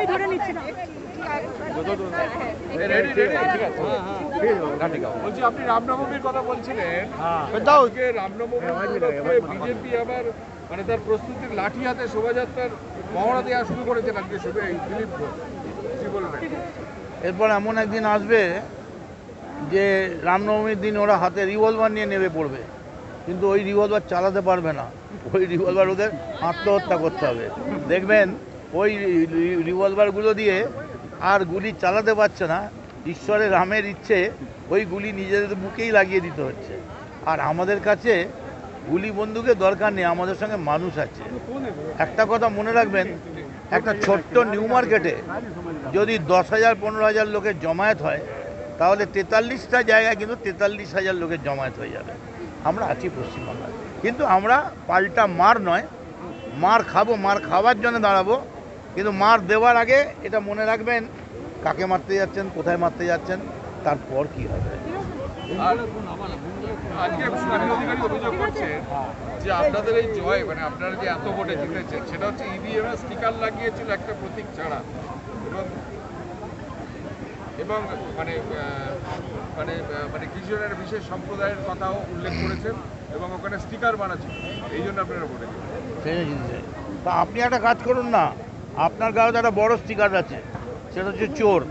আমি ধরে নিচ্ছি না বলছি আপনি রামনবমীর কথা বলছিলেন। দাও আজকে রামনবমীর বিজেপি আবার মানে তার প্রস্তুতির লাঠি হাতে শোভাযাত্রার মহড়া দেওয়া শুরু করেছেন আজকে শুভে এই দিলীপ কি বলবেন? এরপর এমন একদিন আসবে যে রামনবমীর দিন ওরা হাতে রিভলভার নিয়ে নেমে পড়বে। কিন্তু ওই রিভলভার চালাতে পারবে না। ওই রিভলভার ওদের আত্মহত্যা করতে হবে। দেখবেন ওই রিভলভারগুলো দিয়ে আর গুলি চালাতে পারছে না। ঈশ্বরের রামের ইচ্ছে, ওই গুলি নিজেদের বুকেই লাগিয়ে দিতে হচ্ছে। আর আমাদের কাছে গুলি বন্দুকের দরকার নেই, আমাদের সঙ্গে মানুষ আছে। একটা কথা মনে রাখবেন, একটা ছোট্ট নিউ মার্কেটে যদি দশ হাজার, পনেরো হাজার লোকের জমায়েত হয়, তাহলে তেতাল্লিশটা জায়গায় কিন্তু তেতাল্লিশ হাজার লোকের জমায়েত হয়ে যাবে। আমরা আছি পশ্চিমবাংলায় কিন্তু আমরা পাল্টা মার নয়, মার খাব, মার খাওয়ার জন্য দাঁড়াবো। কিন্তু মার দেওয়ার আগে এটা মনে রাখবেন কাকে মারতে যাচ্ছেন কোথায় মারতে যাচ্ছেন তারপর কি হবে? আজকে শুভেন্দু অধিকারী অভিযোগ করছেন যে আপনাদের এই জয় মানে আপনারা যে এত ভোটে জিতেছেন সেটা হচ্ছে ইভিএম স্টিকার লাগিয়েছিল একটা প্রতীক ছাড়া। এবং এবং মানে মানে মানে বিশেষ সম্প্রদায়ের কথাও উল্লেখ করেছেন এবং ওখানে স্টিকার বানাচ্ছেন। এই জন্য আপনারা ভোটে জিতেছেন। তা আপনি একটা কাজ করুন না আপনার গায়ে একটা বড় স্টিকার আছে। সেটা হচ্ছে চোর।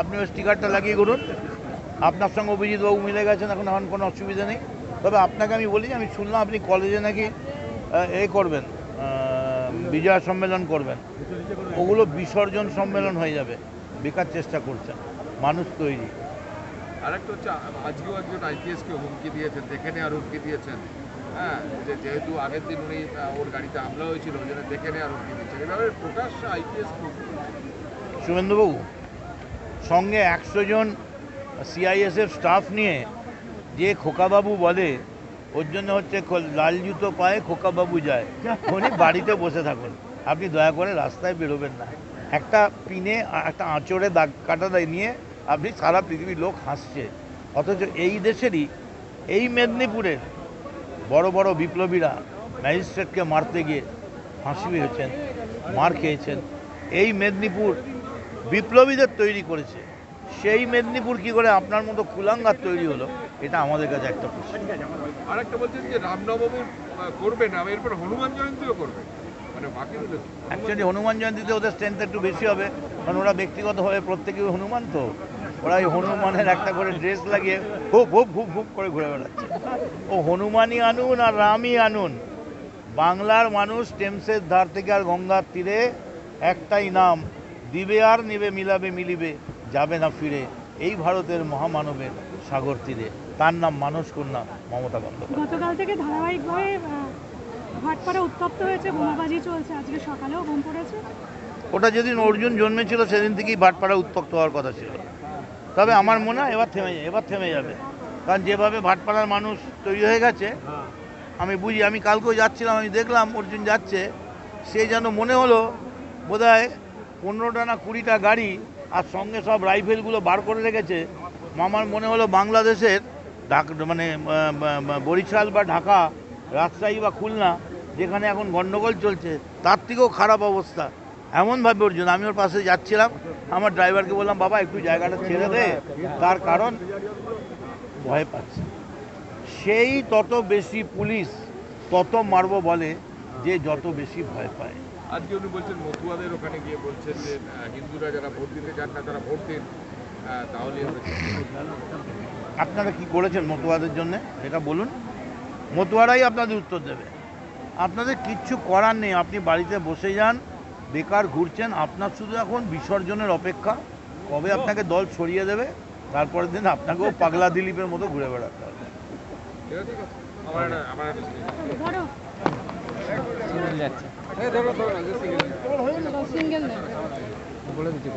আপনি ওই স্টিকারটা লাগিয়ে করুন। আপনার সঙ্গে অভিজিৎবাবু মিলে গেছেন, এখন এখন কোনো অসুবিধা নেই। তবে আপনাকে আমি বলি যে, আমি শুনলাম আপনি কলেজে নাকি এ করবেন বিজয় সম্মেলন করবেন। ওগুলো বিসর্জন সম্মেলন হয়ে যাবে। বেকার চেষ্টা করছেন। মানুষ তৈরি। আরেকটা হচ্ছে, আজকেও একজন আইপিএসকে হুমকি দিয়েছেন, দেখে নেওয়ার হুমকি দিয়েছেন। হ্যাঁ যে যেহেতু আগের দিন উনি ওর গাড়িতে হামলা হয়েছিল, ওই জন্য দেখে নেওয়ার হুমকি দিচ্ছেন এভাবে প্রকাশ্যে আইপিএস শুভেন্দুবাবু সঙ্গে একশো জন সিআইএসএফ স্টাফ নিয়ে যে খোকাবাবু বলে, ওর জন্য হচ্ছে লাল জুতো পায়ে খোকাবাবু যায়, উনি বাড়িতে বসে থাকুন। আপনি দয়া করে রাস্তায় বেরোবেন না। একটা পিনে, একটা আঁচড়ে দাগ কাটা দেয় নিয়ে আপনি সারা পৃথিবীর লোক হাসছে। অথচ এই দেশেরই এই মেদিনীপুরের বড় বড় বিপ্লবীরা ম্যাজিস্ট্রেটকে মারতে গিয়ে ফাঁসি হয়েছেন মার খেয়েছেন। এই মেদিনীপুর বিপ্লবীদের তৈরি করেছে। সেই মেদিনীপুর কি করে আপনার মতো কুলাঙ্গার তৈরি হলো এটা আমাদের কাছে একটা প্রশ্ন। আরেকটা বলছেন যে রামনবমী না এরপর হনুমান জয়ন্তীও করবেন মানে অ্যাকচুয়ালি হনুমান জয়ন্তীতে ওদের স্ট্রেংথ একটু বেশি হবে কারণ ওরা ব্যক্তিগতভাবে প্রত্যেকেই হনুমান তো। ওরা এই হনুমানের একটা করে ড্রেস লাগিয়ে হুপ হুপ হুপ হুপ করে ঘুরে বেড়াচ্ছে। ও হনুমানই আনুন আর রামই আনুন। বাংলার মানুষ টেমসের ধার থেকে আর গঙ্গার তীরে একটাই নাম দিবে আর নিবে মিলাবে মিলিবে যাবে না ফিরে। এই ভারতের মহামানবের সাগর তীরে। তার নাম মানস কন্যা মমতা বন্দ্যোপাধ্যায়। গতকাল থেকে ধারাবাহিকভাবে ভাটপাড়া উত্তপ্ত হয়েছে বোমাবাজি চলছে। আজকে সকালেও বোম পড়েছে। ওটা যেদিন অর্জুন জন্মেছিল সেদিন থেকেই ভাটপাড়া উত্তক্ত হওয়ার কথা ছিল। তবে আমার মনে হয় এবার থেমে যাবে এবার থেমে যাবে। কারণ যেভাবে ভাটপাড়ার মানুষ তৈরি হয়ে গেছে আমি বুঝি আমি কালকেও যাচ্ছিলাম আমি দেখলাম অর্জুন যাচ্ছে সে যেন মনে হলো বোধ হয় পনেরোটা না কুড়িটা গাড়ি আর সঙ্গে সব রাইফেলগুলো বার করে রেখেছে। আমার মনে হলো বাংলাদেশের ঢাক মানে বরিশাল বা ঢাকা রাজশাহী বা খুলনা যেখানে এখন গন্ডগোল চলছে তার থেকেও খারাপ অবস্থা। এমনভাবে অর্জুন আমি ওর পাশে যাচ্ছিলাম। আমার ড্রাইভারকে বললাম বাবা একটু জায়গাটা ছেড়ে দে। তার কারণ ভয় পাচ্ছে। সেই তত বেশি পুলিশ তত মারবো বলে যে যত বেশি ভয় পায়। আজকে উনি বলছেন মতুয়াদের ওখানে গিয়ে বলছেন যে হিন্দুরা যারা ভোট দিতে চান না তারা ভোট দিন। তাহলে আপনারা কি করেছেন মতুয়াদের জন্য? এটা বলুন। মতুয়ারাই আপনাদের উত্তর দেবে। আপনাদের কিচ্ছু করার নেই। আপনি বাড়িতে বসে যান বেকার ঘুরছেন আপনার শুধু এখন বিসর্জনের অপেক্ষা। কবে আপনাকে দল ছড়িয়ে দেবে তারপরের দিন আপনাকেও পাগলা দিলীপের মতো ঘুরে বেড়াতে হবে। ঠিক